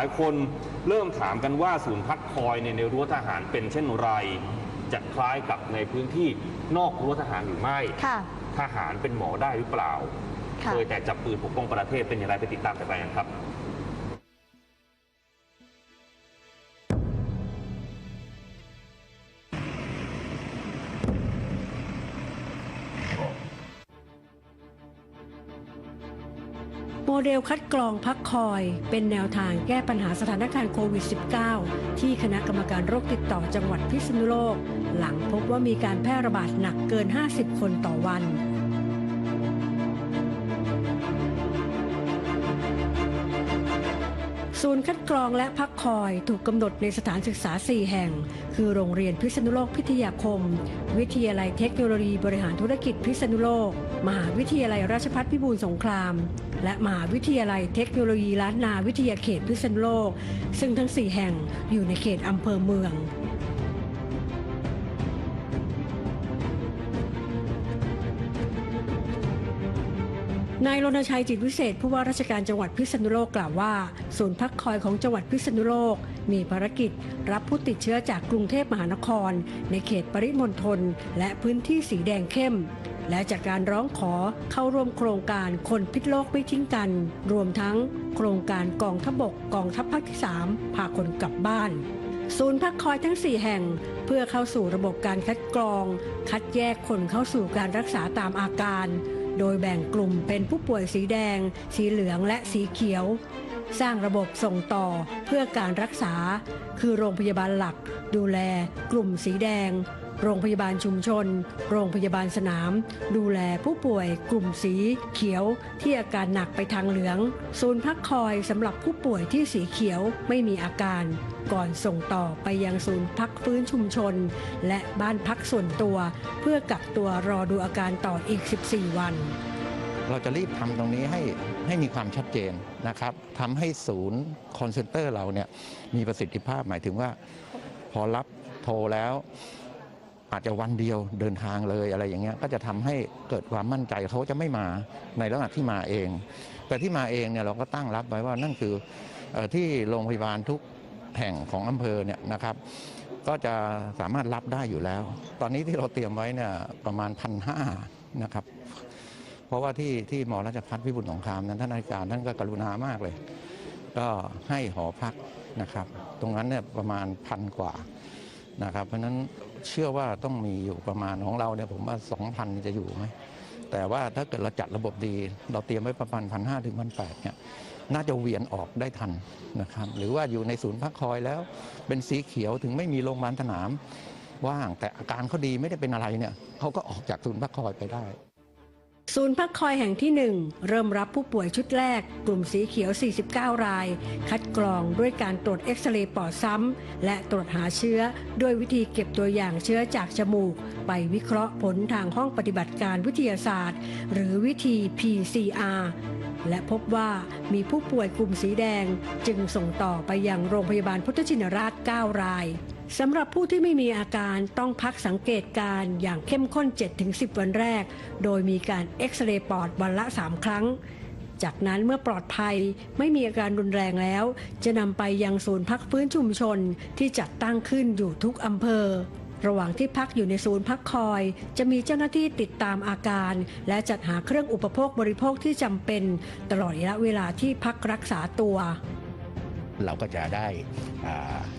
หลายคนเริ่มถามกันว่าศูนย์พักคอยเนี่ยในรั้วทหารเป็นเช่นไร จะคล้ายกับในพื้นที่นอกรั้วทหารหรือไม่ค่ะทหารเป็นหมอได้หรือเปล่าค่ะเคยแต่จับปืนปกป้องประเทศเป็นอย่างไรไปติดตามกันไปกันครับ โมเดลคัดกรองพักคอย เป็นแนวทางแก้ปัญหาสถานการณ์โควิด -19 ที่คณะกรรมการโรคติดต่อจังหวัดพิษณุโลก หลังพบว่ามีการแพร่ระบาดหนักเกิน 50 คนต่อวัน ศูนย์คัดกรองและพักคอยถูกกำหนดในสถานศึกษา 4 แห่ง คือโรงเรียนพิษณุโลกพิทยาคม วิทยาลัยเทคโนโลยีบริหารธุรกิจพิษณุโลก มหาวิทยาลัยราชภัฏพิบูลสงคราม และมหาวิทยาลัยเทคโนโลยีล้านนาวิทยาเขตพิษณุโลก ซึ่งทั้ง 4 แห่งอยู่ในเขตอำเภอเมือง นายรณชัยจิตวิเศษผู้ว่าราชการจังหวัดพิษณุโลกกล่าวว่า ศูนย์พักคอยของจังหวัดพิษณุโลก มีภารกิจ รับผู้ติดเชื้อจากกรุงเทพมหานคร ในเขตปริมณฑลและพื้นที่สีแดงเข้ม และจากการร้องขอเข้าร่วมโครงการคนพิษโลกไม่ทิ้งกัน รวมทั้งโครงการกองทัพบกกองทัพภาคที่ 3 พาคนกลับบ้านศูนย์พักคอยทั้ง 4 แห่ง เพื่อเข้าสู่ระบบการคัดกรอง คัดแยกคนเข้าสู่การรักษาตามอาการ โดยแบ่งกลุ่มเป็นผู้ป่วยสีแดง สีเหลืองและสีเขียว สร้างระบบส่งต่อเพื่อการรักษา คือโรงพยาบาลหลัก ดูแล กลุ่มสีแดง โรงพยาบาลชุมชน โรงพยาบาลสนาม ดูแลผู้ป่วยกลุ่มสีเขียวที่อาการหนักไปทางเหลือง ศูนย์พักคอยสำหรับผู้ป่วยที่สีเขียวไม่มีอาการ ก่อนส่งต่อไปยังศูนย์พักฟื้นชุมชน และบ้านพักส่วนตัว เพื่อกักตัวรอดูอาการต่ออีก 14 วันเราจะรีบทำตรงนี้ให้ให้มีความชัดเจนนะครับทำให้ศูนย์คอนเซนเตอร์เราเนี่ยมีประสิทธิภาพหมายถึงว่า พอรับโทรแล้ว อาจจะวันเดียวเดินทางเลยอะไรอย่างเงี้ยก็จะทำให้เกิดความมั่นใจเขาจะไม่มาในลักษณะที่มาเอง แต่ที่มาเองเนี่ยเราก็ตั้งรับไว้ว่านั่นคืออที่โรงพยาบาลทุกแห่งของอำเภอเนี่ยนะครับ ก็จะสามารถรับได้อยู่แล้ว ตอนนี้ที่เราเตรียมไว้เนี่ยประมาณพันห้านะครับ เพราะว่าที่ที่หมอราชพัฒน์พิบูลสงครามนั้นท่านอาการท่านก็กรุณามากเลย ก็ให้หอพักนะครับ ตรงนั้นเนี่ยประมาณพันกว่า นะครับ เพราะฉะนั้นเชื่อว่าต้องมีอยู่ประมาณของเราเนี่ยผมว่า 2,000 จะอยู่ไหมแต่ว่าถ้าเกิดเราจัดระบบดี เราเตรียมไว้ประมาณพันห้าถึงพันแปดเนี่ยน่าจะเวียนออกได้ทันนะครับ หรือว่าอยู่ในศูนย์พักคอยแล้ว เป็นสีเขียวถึงไม่มีโรงพยาบาลสนาม ว่างแต่อาการเขาดีไม่ได้เป็นอะไรเนี่ยเขาก็ออกจากศูนย์พักคอยไปได้ ศูนย์พักคอยแห่งที่ 1 เริ่มรับผู้ป่วยชุดแรก กลุ่มสีเขียว 49 ราย คัดกรองด้วยการตรวจเอ็กซเรย์ปอดซ้ำ และตรวจหาเชื้อ ด้วยวิธีเก็บตัวอย่างเชื้อจากจมูก ไปวิเคราะห์ผลทางห้องปฏิบัติการวิทยาศาสตร์ หรือวิธี PCR และพบว่ามีผู้ป่วยกลุ่มสีแดง จึงส่งต่อไปยังโรงพยาบาลพุทธชินราช 9 ราย สำหรับผู้ที่ไม่มีอาการต้องพักสังเกตการ์อย่างเข้มข้น 7-10 วันแรก โดยมีการเอ็กซเรย์ปอดวันละ 3 ครั้ง จากนั้นเมื่อปลอดภัยไม่มีอาการรุนแรงแล้ว จะนำไปยังศูนย์พักฟื้นชุมชนที่จัดตั้งขึ้นอยู่ทุกอำเภอ ระหว่างที่พักอยู่ในศูนย์พักคอย จะมีเจ้าหน้าที่ติดตามอาการ และจัดหาเครื่องอุปโภคบริโภคที่จำเป็น ตลอดระยะเวลาที่พักรักษาตัว เราก็จะได้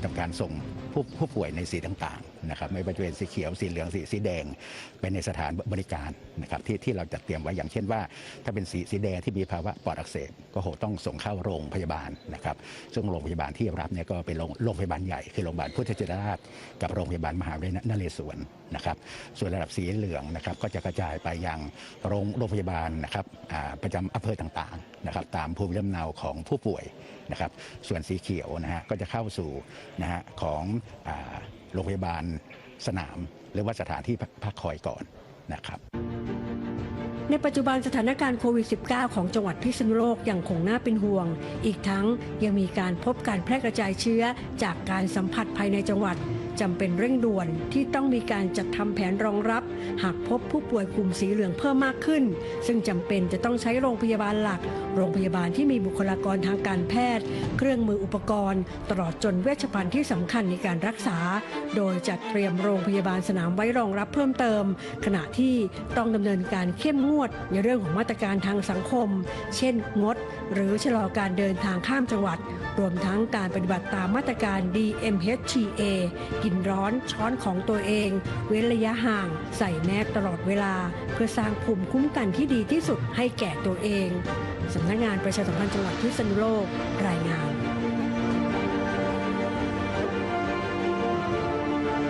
ทำการส่งผู้ผู้ป่วยในสีต่างๆนะครับไม่ว่าจะเป็นสีเขียวสีเหลืองสีสีแดงไปในสถานบริการนะครับที่ที่เราจัดเตรียมไว้อย่างเช่นว่า ถ้าเป็นสีสีแดงที่มีภาวะปอดอักเสบก็โหต้องส่งเข้าโรงพยาบาลนะครับซึ่งโรงพยาบาลที่รับเนี่ยก็เป็นโรงโรงพยาบาลใหญ่คือโรงพยาบาลพุทธชินราชกับโรงพยาบาลมหาวิทยาลัยนเรศวรนะครับส่วนระดับสีเหลืองนะครับก็จะกระจายไปยังโรงโรงพยาบาลนะครับประจำอำเภอต่างๆนะครับตามภูมิลำเนาของผู้ป่วยนะครับส่วนสีเขียวนะฮะก็จะเข้าสู่นะฮะของอ โรงพยาบาลสนาม หรือว่าสถานที่พักคอยก่อนนะครับในปัจจุบันสถานการณ์โควิด -19 ของจังหวัดพิษณุโลกยังคงน่าเป็นห่วง อีกทั้งยังมีการพบการแพร่กระจายเชื้อจากการสัมผัสภายในจังหวัด จำเป็นเร่งด่วนที่ต้องมีการจัดทำแผนรองรับ หากพบผู้ป่วยกลุ่มสีเหลืองเพิ่มมากขึ้น ซึ่งจำเป็นจะต้องใช้โรงพยาบาลหลัก โรงพยาบาลที่มีบุคลากรทางการแพทย์ เครื่องมืออุปกรณ์ ตลอดจนเวชภัณฑ์ที่สำคัญในการรักษา โดยจัดเตรียมโรงพยาบาลสนามไว้รองรับเพิ่มเติม ขณะที่ต้องดำเนินการเข้มงวด ในเรื่องของมาตรการทางสังคม เช่น งด หรือชะลอการเดินทางข้ามจังหวัด รวมทั้งการปฏิบัติตามมาตรการ DMHTA กินร้อนช้อนของตัวเอง เว้นระยะห่าง ใส่แมสตลอดเวลา เพื่อสร้างภูมิคุ้มกันที่ดีที่สุดให้แก่ตัวเองสำนักงานประชาสัมพันธ์จังหวัดพิษณุโลกรายงาน